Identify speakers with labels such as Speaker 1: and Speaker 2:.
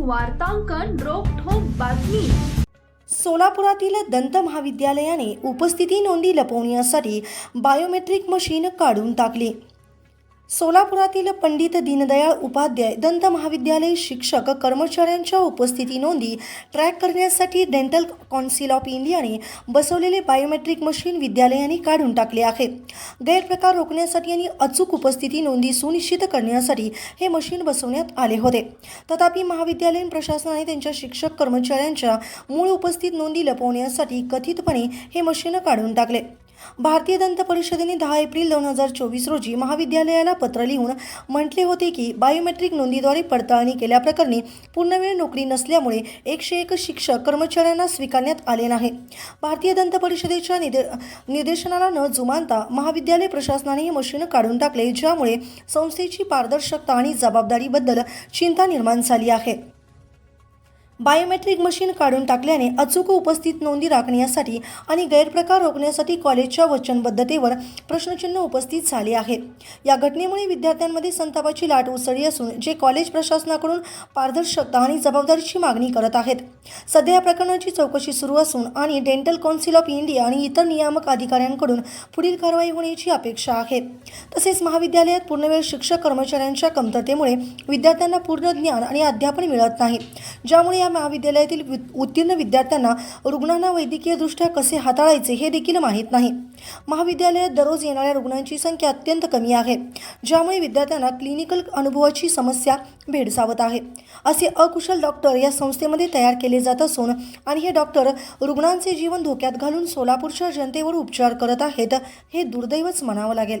Speaker 1: वार्तांकन रोखोक बातमी.
Speaker 2: सोलापुरातील दंत महाविद्यालयाने उपस्थिती नोंदी लपवण्यासाठी बायोमेट्रिक मशीन काढून टाकली. सोलापुरातील पंडित दीनदयाळ उपाध्याय दंत महाविद्यालय शिक्षक कर्मचाऱ्यांच्या उपस्थिती नोंदी ट्रॅक करण्यासाठी डेंटल कौन्सिल ऑफ इंडियाने बसवलेले बायोमेट्रिक मशीन विद्यालयाने काढून टाकले आहे गैरप्रकार रोखण्यासाठी आणि अचूक उपस्थिती नोंदी सुनिश्चित करण्यासाठी हे मशीन बसवण्यात आले होते. तथापि महाविद्यालयीन प्रशासनाने त्यांच्या शिक्षक कर्मचाऱ्यांच्या मूळ उपस्थित नोंदी लपवण्यासाठी कथितपणे हे मशीन काढून टाकले. भारतीय दंत परिषदेने दहा एप्रिल दोन हजार चोवीस रोजी महाविद्यालयाला पत्र लिहून म्हटले होते की बायोमेट्रिक नोंदीद्वारे पडताळणी केल्याप्रकरणी पूर्णवेळ नोकरी नसल्यामुळे एकशे एक शिक्षक कर्मचाऱ्यांना स्वीकारण्यात आले नाही. भारतीय दंत परिषदेच्या निदे निर्देशनाला न जुमानता महाविद्यालय प्रशासनाने हे मशीन काढून टाकले ज्यामुळे संस्थेची पारदर्शकता आणि जबाबदारीबद्दल चिंता निर्माण झाली आहे. बायोमेट्रिक मशीन काढून टाकल्याने अचूक उपस्थित नोंदी राखण्यासाठी आणि गैरप्रकार रोखण्यासाठी कॉलेजच्या वचनबद्धतेवर प्रश्नचिन्ह उपस्थित झाले आहे. या घटनेमुळे विद्यार्थ्यांमध्ये संतापाची लाट उसळली असून जे कॉलेज प्रशासनाकडून पारदर्शकता आणि जबाबदारीची मागणी करत आहेत. सध्या या प्रकरणाची चौकशी सुरू असून आणि डेंटल कौन्सिल ऑफ इंडिया आणि इतर नियामक अधिकाऱ्यांकडून पुढील कारवाई होण्याची अपेक्षा आहे. तसेच महाविद्यालयात पूर्णवेळ शिक्षक कर्मचाऱ्यांच्या कमतरतेमुळे विद्यार्थ्यांना पूर्ण ज्ञान आणि अध्यापन मिळत नाही. ज्यामुळे या महाविद्यालयातील उत्तीर्ण विद्यार्थ्यांना रुग्णांना वैद्यकीयदृष्ट्या कसे हाताळायचे हे देखील माहीत नाही. महाविद्यालयात दररोज येणाऱ्या रुग्णांची संख्या अत्यंत कमी आहे ज्यामुळे विद्यार्थ्यांना क्लिनिकल अनुभवाची समस्या भेडसावत आहे. असे अकुशल डॉक्टर या संस्थेमध्ये तयार केले जात असून आणि हे डॉक्टर रुग्णांचे जीवन धोक्यात घालून सोलापूरच्या जनतेवर उपचार करत आहेत हे दुर्दैवच म्हणावं लागेल.